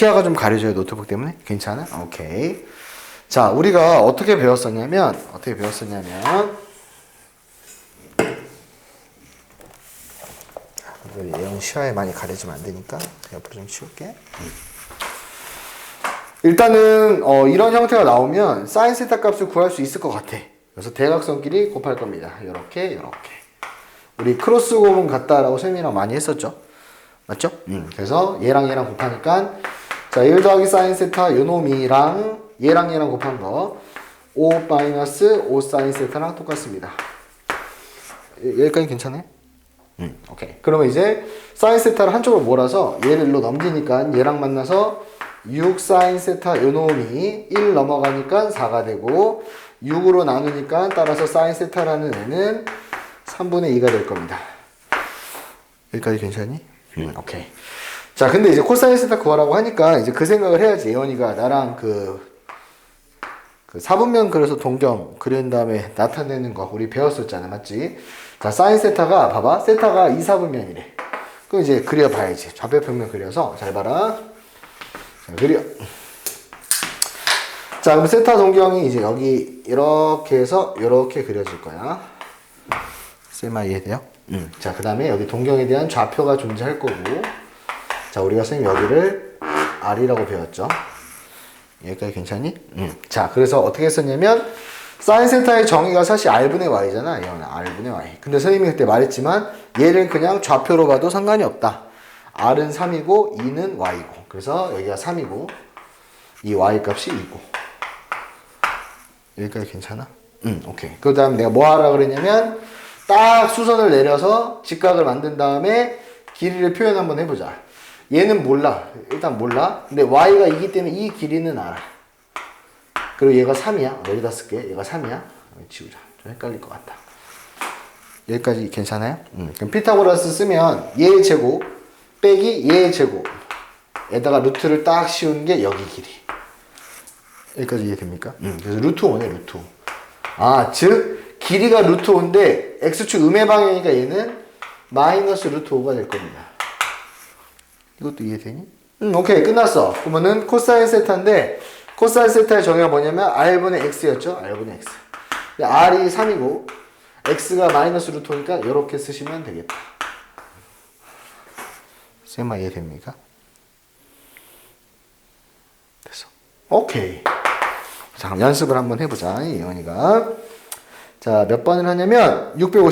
시야가 좀 가려져요 노트북 때문에? 괜찮아? 오케이. 자 우리가 어떻게 배웠었냐면 어떻게 배웠었냐면 얘는 시야에 많이 가려지면 안 되니까 옆으로 좀 치울게. 일단은 어, 이런 형태가 나오면 사인 세타 값을 구할 수 있을 것 같아. 그래서 대각선끼리 곱할 겁니다. 이렇게 이렇게. 우리 크로스 곱은 같다라고 쌤이랑 많이 했었죠? 맞죠? 음, 그래서 얘랑 얘랑 곱하니까 자, 1 더하기 사인 세타 요놈이랑 얘랑 얘랑 곱한 거 5 마이너스 5 사인 세타랑 똑같습니다. 여- 여기까지 괜찮아요? 음, 오케이. 그러면 이제 사인 세타를 한쪽으로 몰아서 얘를 일로 넘기니까 얘랑 만나서 6 사인 세타 요놈이 1 넘어가니까 4가 되고 6으로 나누니까 따라서 사인 세타라는 애는 3분의 2가 될 겁니다. 여기까지 괜찮니? 음, 오케이. 자, 근데 이제 코사인 세타 구하라고 하니까 이제 그 생각을 해야지. 예원이가 나랑 그, 그 사분면 그려서 동경 그린 다음에 나타내는 거 우리 배웠었잖아. 맞지? 자, 사인 세타가 봐봐. 세타가 2, 4분면이래. 그럼 이제 그려봐야지. 좌표 평면 그려서 잘 봐라. 자, 그려. 자, 그럼 세타 동경이 이제 여기 이렇게 해서 이렇게 그려질 거야. 쌤아 이해돼요? 음. 자, 그 다음에 여기 동경에 대한 좌표가 존재할 거고. 자, 우리가 선생님 여기를 R이라고 배웠죠. 여기까지 괜찮니? 음. 자, 그래서 어떻게 했었냐면, 사인 세타의 정의가 사실 R분의 Y잖아. 얘는 R분의 Y. 근데 선생님이 그때 말했지만, 얘를 그냥 좌표로 봐도 상관이 없다. R은 3이고, 2는 Y고. 그래서 여기가 3이고, 이 Y 값이 2고. 여기까지 괜찮아? 응, 오케이. 그 다음 내가 뭐 하라 그랬냐면, 딱 수선을 내려서 직각을 만든 다음에 길이를 표현 한번 해보자. 얘는 몰라. 일단 몰라. 근데 y가 2기 때문에 이 길이는 알아. 그리고 얘가 3이야. 여기다 쓸게. 얘가 3이야. 여기 지우자. 좀 헷갈릴 것 같다. 여기까지 괜찮아요? 음. 그럼 피타고라스 쓰면 얘의 제곱 빼기 얘의 제곱 에다가 루트를 딱 씌우는 게 여기 길이. 여기까지 이해됩니까? 음. 그래서 루트 5네, 루트 5. 아, 즉, 길이가 루트 5인데, x축 음의 방향이니까 얘는 마이너스 루트 5가 될 겁니다. 이것도 이해되니? 음, 오케이. 끝났어. 그러면은 코사인 세타인데, 코사인 세타의 정의가 뭐냐면, r분의 x였죠? r분의 x. r이 3이고, x가 마이너스 루트 5니까, 이렇게 쓰시면 되겠다. 쌤아 이해됩니까? 됐어. 오케이. 자, 연습을 한번 해보자. 이원이가. 자, 몇 번을 하냐면, 650.